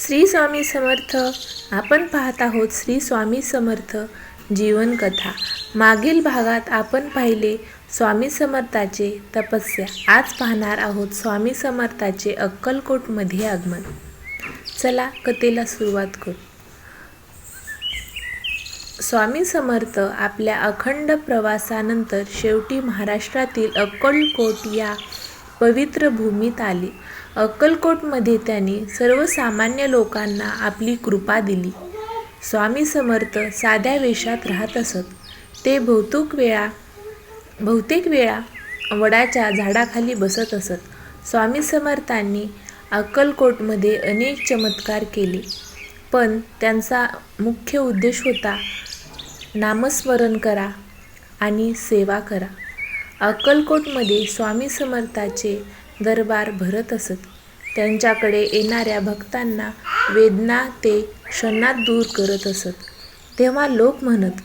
श्री स्वामी समर्थ. आपण पाहत आहोत श्री स्वामी समर्थ जीवनकथा. मागील भागात आपण पाहिले स्वामी समर्थाचे तपस्या. आज पाहणार आहोत स्वामी समर्थाचे अक्कलकोटमध्ये आगमन. चला कथेला सुरुवात करू. स्वामी समर्थ आपल्या अखंड प्रवासानंतर शेवटी महाराष्ट्रातील अक्कलकोट या पवित्र भूमीत आले. अक्कलकोटमध्ये त्यांनी सर्वसामान्य लोकांना आपली कृपा दिली. स्वामी समर्थ साध्या वेशात राहत असत. ते बहुतेक वेळा बहुतेक वेळा वडाच्या झाडाखाली बसत असत. स्वामी समर्थांनी अक्कलकोटमध्ये अनेक चमत्कार केले. पण त्यांचा मुख्य उद्देश होता नामस्मरण करा आणि सेवा करा. अक्कलकोटमध्ये स्वामी समर्थाचे दरबार भरत असत. त्यांच्याकडे येणाऱ्या भक्तांना वेदना ते क्षणात दूर करत असत. तेव्हा लोक म्हणत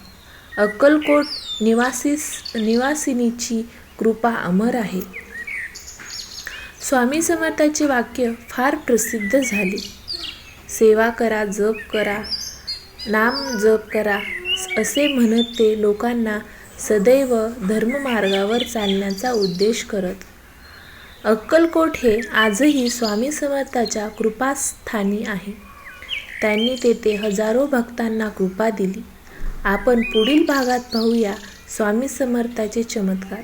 अक्कलकोट निवासीस निवासिनीची कृपा अमर आहे. स्वामी समर्थाचे वाक्य फार प्रसिद्ध झाले. सेवा करा जप करा नाम जप करा असे म्हणत ते लोकांना सदैव धर्ममार्गावर चालण्याचा उद्देश करत. अक्कलकोट हे आजही स्वामी समर्थाच्या कृपास्थानी आहे. त्यांनी तेथे हजारो भक्तांना कृपा दिली. आपण पुढील भागात पाहूया स्वामी समर्थाचे चमत्कार.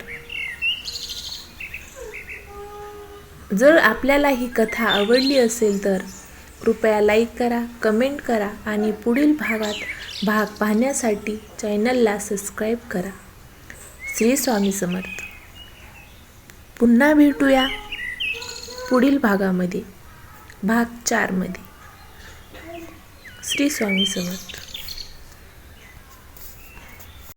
जर आपल्याला ही कथा आवडली असेल तर कृपया लाईक करा कमेंट करा आणि पुढील भागात भाग पाहण्यासाठी चॅनलला सबस्क्राईब करा. श्री स्वामी समर्थ. पुन्हा भेटूया पुढील भागामध्ये भाग चारमध्ये. श्री स्वामी समर्थ.